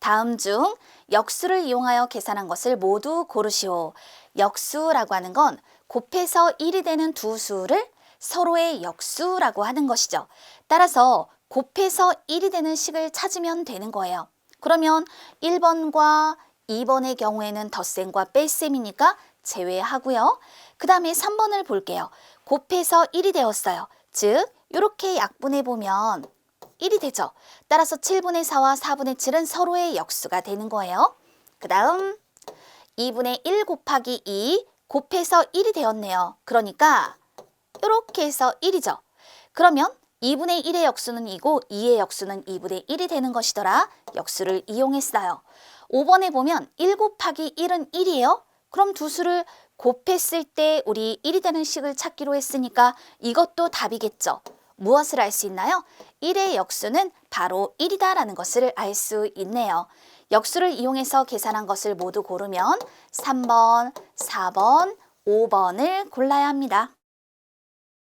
다음 중 역수를 이용하여 계산한 것을 모두 고르시오. 역수라고 하는 건 곱해서 1이 되는 두 수를 서로의 역수라고 하는 것이죠. 따라서 곱해서 1이 되는 식을 찾으면 되는 거예요. 그러면 1번과 2번의 경우에는 덧셈과 뺄셈이니까 제외하고요. 그 다음에 3번을 볼게요. 곱해서 1이 되었어요. 즉 이렇게 약분해 보면 1이 되죠. 따라서 7분의 4와 4분의 7은 서로의 역수가 되는 거예요. 그 다음 2분의 1 곱하기 2 곱해서 1이 되었네요. 그러니까 이렇게 해서 1이죠. 그러면 2분의 1의 역수는 2고 2의 역수는 2분의 1이 되는 것이더라. 역수를 이용했어요. 5번에 보면 1 곱하기 1은 1이에요. 그럼 두 수를 곱했을 때 우리 1이 되는 식을 찾기로 했으니까 이것도 답이겠죠. 무엇을 알 수 있나요? 1의 역수는 바로 1이다라는 것을 알 수 있네요. 역수를 이용해서 계산한 것을 모두 고르면 3번, 4번, 5번을 골라야 합니다.